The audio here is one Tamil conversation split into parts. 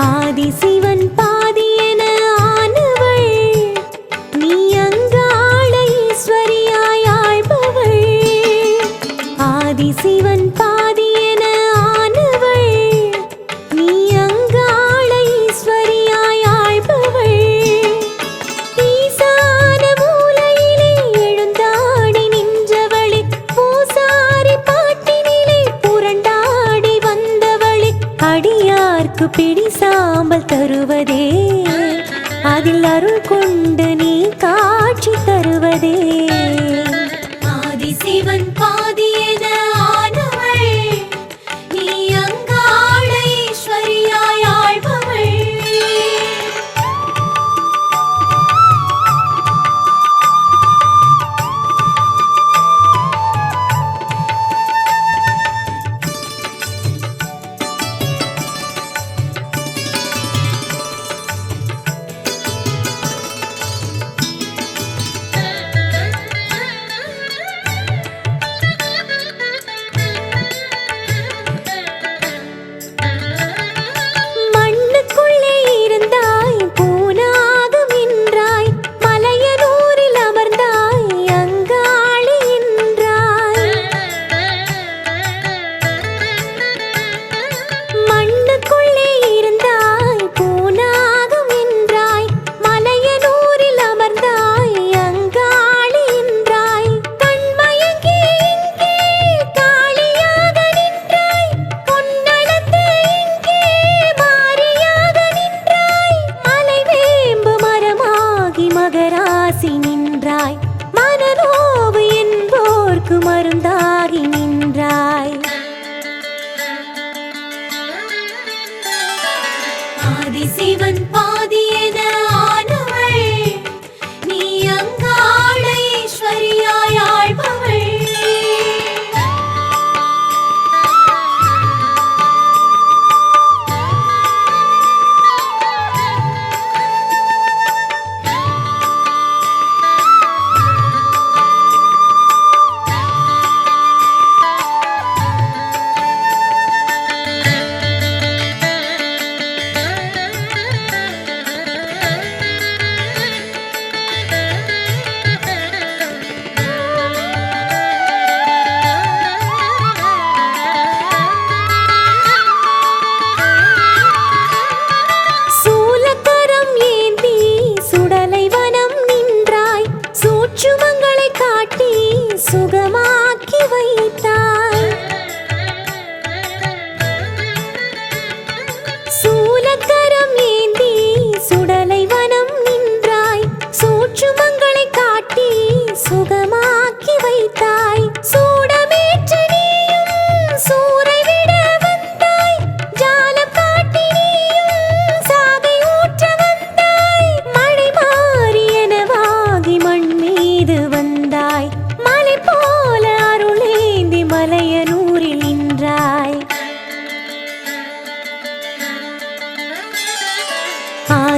ஆதி சிவன் பாதி என ஆனவள். நீ அங்காள ஈஸ்வரியாய் ஆழ்பவள். ஆதி சிவன் பாதி என ஆனவள். நீ அங்காள ஈஸ்வரியாய் ஆழ்பவள். ஈசான மூலையிலே எழுந்தாடி நின்றவளே. பூசாரி பாட்டினிலே புரண்டாடி வந்தவளே. அடியார்க்கு பிடி அதில் அருள் கொண்டு நீ காட்சி தருவதே. ஆதிசிவன் பாதியென ஆனவள்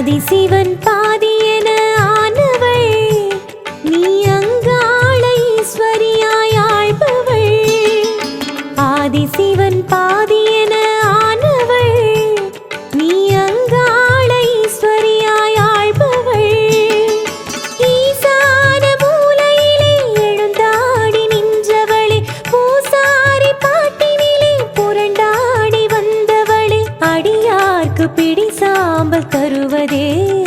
பாதி சிவன் பாதி என ஆனவள். நீ அங்காள ஈஸ்வரியாய் சிவன் பாதி என ஆனவள். நீ அங்காள ஈஸ்வரியாய் ஆள்பவள் ஈசான மூலையிலே எழுந்தாடி நின்றவளே. பூசாரி பாட்டினிலே புரண்டாடி வந்தவளே. அடியார்க்கு பிடி சாம்பல் தருவதே.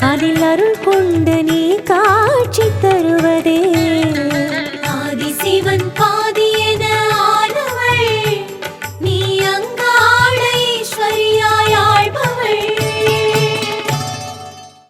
அதில் அருள் கொண்டு நீ காட்சி தருவதே. ஆதிசிவன் பா